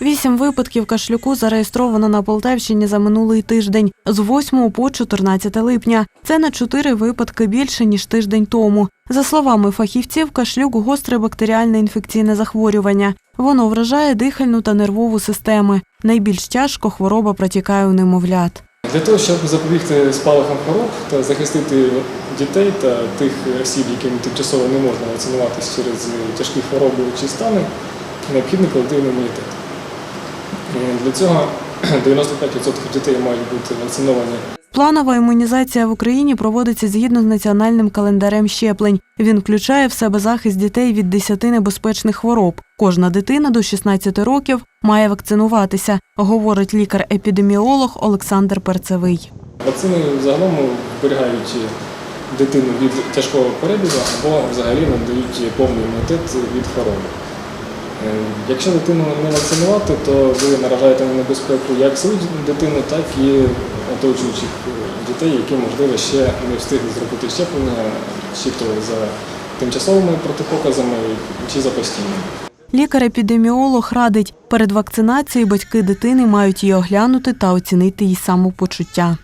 Вісім випадків кашлюку зареєстровано на Полтавщині за минулий тиждень з 8 по 14 липня. Це на чотири випадки більше ніж тиждень тому. За словами фахівців, кашлюк гостре бактеріальне інфекційне захворювання. Воно вражає дихальну та нервову системи. Найбільш тяжко хвороба протікає у немовлят. Для того, щоб запобігти спалахам хвороб та захистити дітей та тих осіб, яким тимчасово не можна вакцинуватися через тяжкі хвороби чи стани, необхідний колективний імунітет. Е, Для цього 95% дітей мають бути вакциновані Планова імунізація в Україні проводиться згідно з національним календарем щеплень. Він включає в себе захист дітей від 10 небезпечних хвороб. Кожна дитина до 16 років має вакцинуватися, говорить лікар-епідеміолог Олександр Перцевий. Вакцини загалом вберігають дитину від тяжкого перебігу або взагалі надають повний імунітет від хвороби. Е, Якщо дитину не вакцинувати, то ви наражаєте на небезпеку як свою дитину, так і оточуючих дітей, які, можливо, ще не встигли зробити щеплення, чи то за тимчасовими протипоказами, чи за постійними. Лікар-епідеміолог радить, перед вакцинацією батьки дитини мають її оглянути та оцінити її самопочуття.